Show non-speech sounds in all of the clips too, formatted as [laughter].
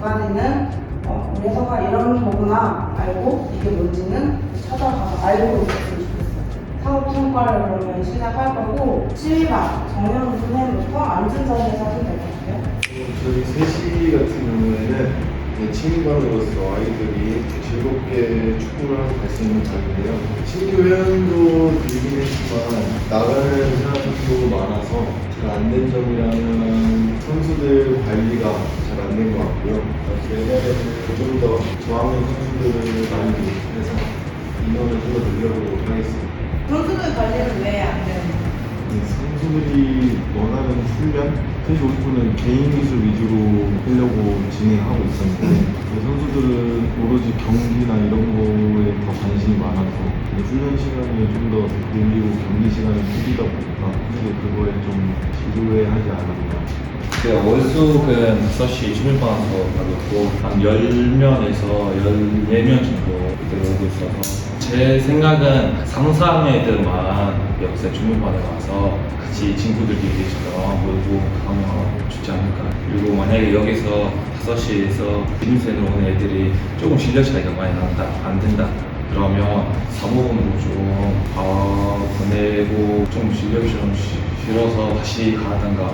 가지는 어, 회사가 이런 거구나 알고 이게 뭔지는 찾아가서 알고 있었으면 좋겠어요. 사업 평가를 그러면 시작할 거고 시위가 정현 선생님부터 앉은 자리에서 하시면 될 것 같아요. 저희 셋이 같은 경우에는 이제 취미반으로서 아이들이 즐겁게 축구를 하고 갈 수 있는 자리인데요. 신규 회원도 늘긴 했지만 나가는 사람도 많아서 잘 안 된 점이라면 선수들 관리가 된것 같고요. 내년에는 좀 더 저학년 선수들을 많이 해서 인원을 좀 더 늘려보도록 하겠습니다. 선수들 관리는 왜 안 되는지 네, 선수들이 원하는 훈련? 사실 우리는 개인 기술 위주로 하려고 진행하고 있었는데 그 선수들은 오로지 경기나 이런 거에 더 관심이 많아서 이 훈련 시간이 좀더 늘리고 경기 시간을 줄이다 보니까 사실 그거에 좀 지루해하지 않았나 그 월수금 5시 주민방에서 가고 한 10명에서 14명 정도 들어오고 있어서 제 생각은 3, 4학년들만 여기서 주민방에 와서 같이 친구들끼리처럼 놀고 하면 좋지 않을까. 그리고 만약에 여기서 5시에서 주민센으로 오는 애들이 조금 실력 차이가 많이 난다 안 된다 그러면 사무원으로 좀 아, 보내고 좀 실력이 좀 시- 싫어서 다시 가든가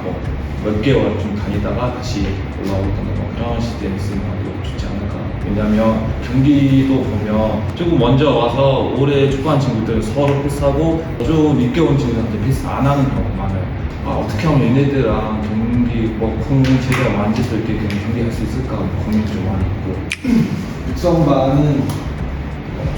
뭐몇 개월 좀 다니다가 다시 올라오던가 뭐 그런 시스템이 있으면 아주 좋지 않을까. 왜냐면 경기도 보면 조금 먼저 와서 올해 축구한 친구들 서로 패스하고 좀 늦게 온 친구들한테 패스 안 하는 경우가 많아요. 아, 어떻게 하면 얘네들랑 경기 뭐공 제대로 만질 수 있게 경기할 수 있을까 고민이 좀 많이 있고. 육성반은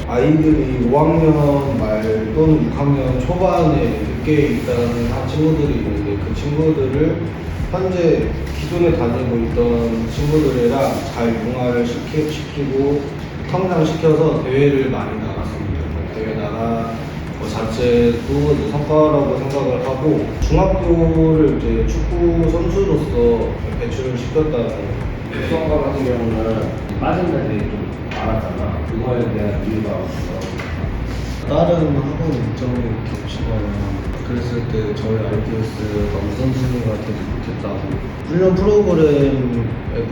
아이들이 5학년 말 또는 6학년 초반에 늦게 입단하는 한 친구들이 있는데 그 친구들을 현재 기존에 다니고 있던 친구들이랑 잘 융화를 시키, 시키고 성장시켜서 대회를 많이 나갔습니다. 대회 나가 그 자체도 성과라고 생각을 하고 중학교를 이제 축구 선수로서 배출을 시켰다는 육성과 같은 경우는 빠진 애들이 좀 많았잖아. 그거에 대한 이유가 없어. 다른 학원 일정이 겹치거나 그랬을 때 저희 RPS가 우선순위가 되지 못했다고 훈련 프로그램에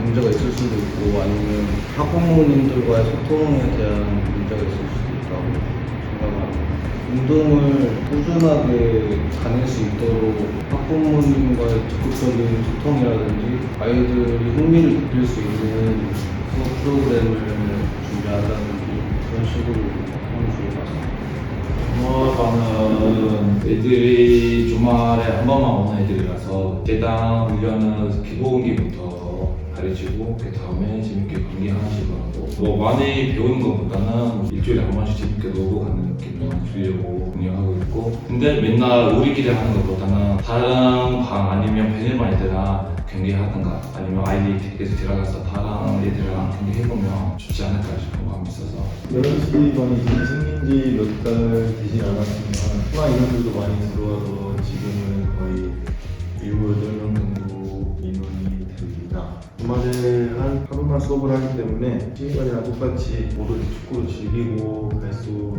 문제가 있을 수도 있고 아니면 학부모님들과의 소통에 대한 문제가 있을 수도 있다고 생각합니다. 운동을 꾸준하게 다닐 수 있도록 학부모님과의 적극적인 소통이라든지 아이들이 흥미를 느낄 수 있는 수업 프로그램을 준비한다든지 그런 식으로 좋을 것 같습니다. 주말반은 애들이 주말에 한 번만 오는 애들이라서 재단 훈련은 기본기부터 가르치고 그 다음에 재밌게 하나씩 하고. 뭐 많이 배우는 것보다는 일주일에 한 번씩 재밌게 놀고 가는 느낌을 주려고 운영하고 있고. 근데 맨날 우리끼리 하는 것보다는 다른 방 아니면 베네반 애들이랑 경기하든가 아니면 아이들에서 들어가서 다른 애들이랑 경기해보면 좋지 않을까 싶은 마음이 있어서. 11시 반이 지금 생긴 지 몇 달 되진 않았지만 후반 인원들도 많이 들어와서 지금은 거의 7, 8명 정도 인원이 됩니다. 주말에 한 하루만 수업을 하기 때문에 시간이랑 똑같이 모두 축구를 즐기고 갈 수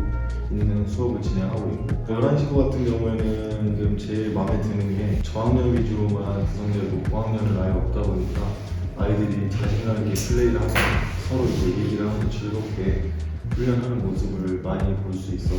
있는 수업을 진행하고 있고 11시 거 같은 경우에는 지금 제일 마음에 드는 게 저학년 위주로만 구성되고 고학년은 아예 없다 보니까 아이들이 자신있게 플레이를 하고 서로 얘기를 하고 즐겁게 훈련하는 모습을 많이 볼 수 있어서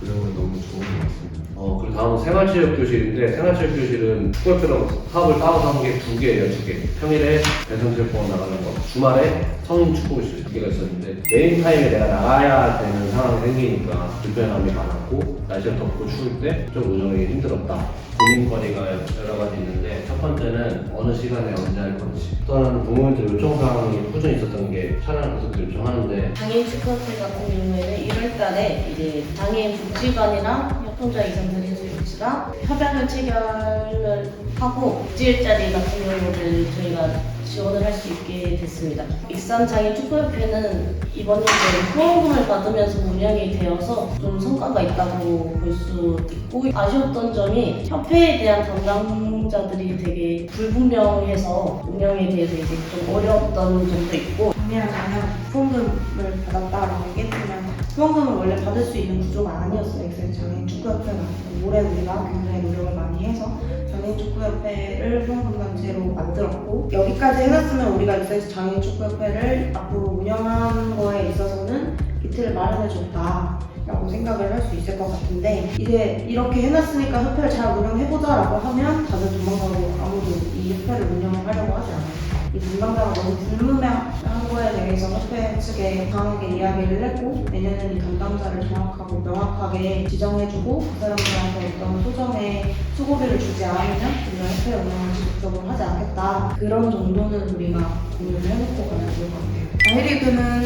그 점은 너무 좋은 것 같습니다. 어, 그리고 다음은 생활체육 교실인데 생활체육 교실은 축구처럼 사업을 따로 하는 게두 개예요, 두 개. 평일에 배송체육공원 나가는 거, 주말에 성인 축구교실 두 개가 있었는데 메인 타임에 내가 나가야 되는 상황이 생기니까 불편함이 많았고 날씨가 덥고 추울 때 좀 운영이 힘들었다. 고민거리가 여러 가지 있는데 첫 번째는 어느 시간에 언제 할 건지 또 하나는 부모님들 요청 사항이 꾸준히 있었던 게 촬영을 계속 요청하는데 장애인 축구협회 같은 경우에는 1월 달에 이제 장애인 복지관이랑 협동자 이상들 해 수유치가 협약을 체결을 하고 복지일자리 같은 경우를 저희가 지원을 할 수 있게 됐습니다. 익산 장애인 축구협회는 이번 연도에 후원금을 받으면서 운영이 되어서 좀 성과가 있다고 볼 수 있고 아쉬웠던 점이 협회에 대한 담당자들이 되게 불분명해서 운영에 대해서 이제 좀 어려웠던 점도 있고 작년 작년 후원금을 받았다라고 얘기했지만 후원금을 원래 받을 수 있는 구조가 아니었어요. 그래서 장애인 축구협회가 올해 우리가 굉장히 노력을 많이 해서 장애인 장애인 축구협회를 후원금단체로 만들었고 여기까지 해놨으면 우리가 이제 장애인 축구협회를 앞으로 운영하는 거에 있어서는 기틀을 마련해줬다 라고 생각을 할 수 있을 것 같은데 이제 이렇게 해놨으니까 협회를 잘 운영해보자 라고 하면 다들 도망가고 아무도 이 협회를 운영하려고 하지 않아요. 이 담당자가 너무 불분명한 거에 대해서 협회 측에 강하게 이야기를 했고 내년에는 이 담당자를 정확하고 명확하게 지정해주고 그 사람들한테 어떤 소정의 수고비를 주지 않으면 우리가 협회 운영을 지속적으로 하지 않겠다. 그런 정도는 우리가 고민을 해놓고 가야 될 것 같아요 아이리그는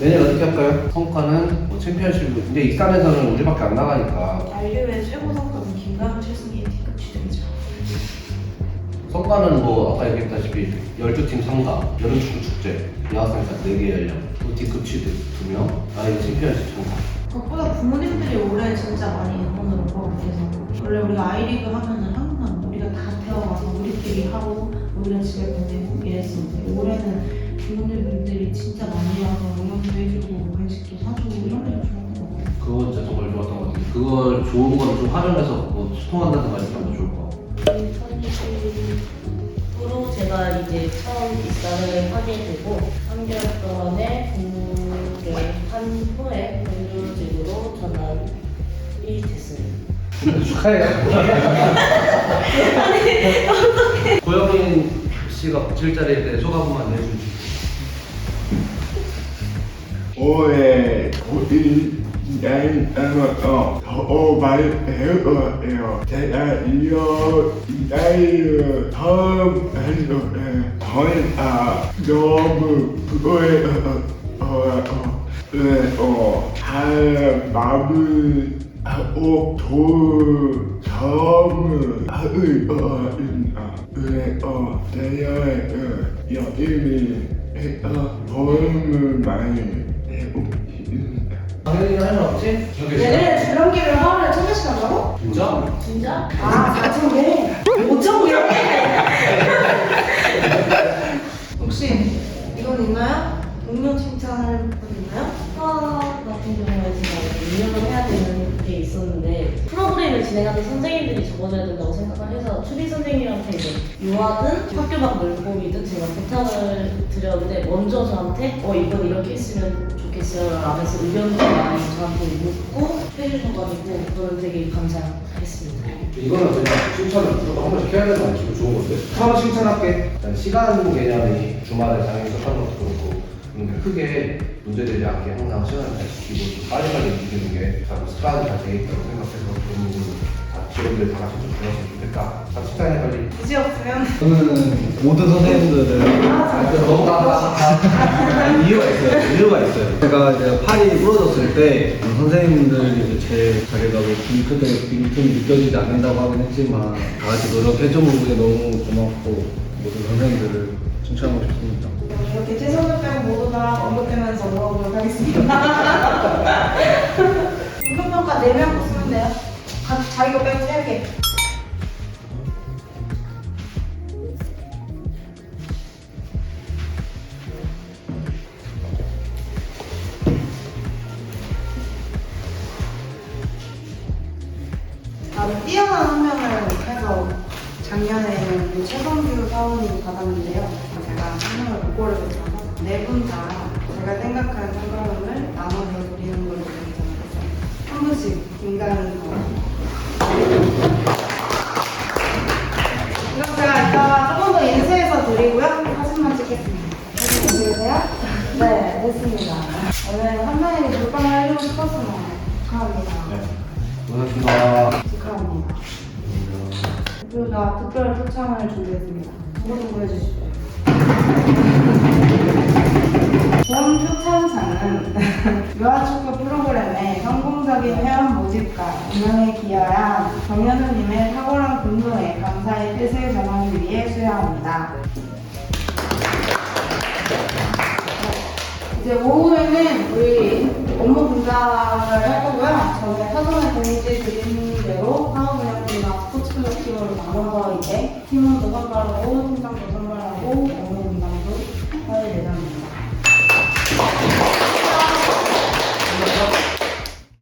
내년 어떻게 할까요? 성과는 뭐 챔피언십 근데 익산에서는 우리밖에 안 나가니까. 잔류의 최고 성과는 김가은 최승희 T급 취득이죠. 성과는 뭐 아까 얘기했다시피 12팀 참가, 여름축구 축제, 여학생사 4개 연령, 또 D급 취득 2명, 아이리 챔피언십 참가 그것보다 부모님들이 올해 진짜 많이 응원을 온것 같아서. 원래 우리가 아이리그 하면은 항상 우리가 다 태어나서 우리끼리 하고 우리가 집에 보내고 이랬었는데 올해는 부모님들이 진짜 많이 와서 응원도 해주고 간식도 사주고 이런 게 좋은 것 같아요. 그거 진짜 정말 좋았던 것 같아요. 그걸 좋은 거를 좀 활용해서 뭐 소통한다든가 이런 거 좋을 것 같고. 2020으로 제가 이제 처음 입사를 하게 되고 3개월 동안에 근무를 한 후에 공교직으로 전환이 됐습니다. 축하해요. [laughs] [laughs] 고영민 씨가 복질자리에 대해 소감 한번 내주시죠 올해 고일 나이에서 더 많이 배워요. 제가 이어 이 나이를 처음 했는데 저희가 너무 그거에 어, 그래서 잘 마무리하고 좋은 하고 있습니다. 그래서 제가 여기를 해서 도움을 많이 해고 있습니다. 당연히 할말 없지? 내년에 줄넘기를 하루에 천 개씩 한다고? 진짜? 진짜? 아 4천 개? 5천 개? 혹시 이건 있나요? 동료 칭찬할 분 있나요? 수학 같은 경우에 제가 운영을 해야 되는 게 있었는데 프로그램을 진행하는 선생님들이 적어줘야 된다고 생각을 해서 추리 선생님한테 이제 유아든 학교 밖 놀고이든 제가 부탁을 드렸는데 먼저 저한테 어 이건 이렇게 했으면 좋겠어요 라면서 의견도 많이 저한테 묻고 해주셔가지고 그거는 되게 감사하겠습니다. 이거는 그냥 칭찬을 무조건 한 번씩 해야 되는 거 아니고 좋은 건데 서로 칭찬할게 일단 시간 개념이 주말에 장애인 하는 것도 그렇고 크게 문제되지 않게 항상 시간을 잘 지키고 좀 빨리빨리 움직이는 게 자꾸 습관이 잘돼 있다고 생각해서 그런 부분을 다 직원들 다 같이 좀 배웠으면 좋겠다 다 칭찬해 빨리 굳이 없으면 저는 모든 선생님들을 아, 너무 다 이유가 있어요. 이유가 있어요. 제가 이제 팔이 부러졌을 때 선생님들이 이제 제 자리가 뭐 빈틈이 빈틈이 느껴지지 않는다고 하긴 했지만 다 같이 노력해준 부분에 너무 고맙고 모든 선생님들을 칭찬하고 싶습니다. 이렇게 최선을 빼고 모두 다 언급되면서 올라오도록 하겠습니다. 운동평가 4명 뽑으면 돼요. 각 자기가 빼고 3개. 나는 뛰어난 한 명을 해서 작년에는 그 최성규 사원이 받았는데요. 제가 한 명을 못 고르겠어서 네 분다 제가 생각하는 성과금을 나눠서 드리는 걸로 결정했어요. 한 분씩 인간이 더. 이거 제가 이따 조금 더 인쇄해서 드리고요. 사진만 찍겠습니다. 사진 찍으세요? 네, 됐습니다. 오늘 한 명에게 물방울 해주고 싶었으면 축하합니다. 고맙습니다 축하합니다. 대표가 특별 초청을 준비했습니다. 두고두고 해주시죠. 본 초청상은 [laughs] 유아축구 프로그램의 성공적인 회원 모집과 운영에 기여한 정현우님의 탁월한 근무에 감사의 뜻을 전하기 위해 수여합니다. 이제 오후에는 우리 업무 분담을 할 거고요. 전에 사전에 공지 드린 대로 사업 운영팀과 스포츠 클럽 팀으로 나눠서 이제 팀원도 선발하고 업무 분담도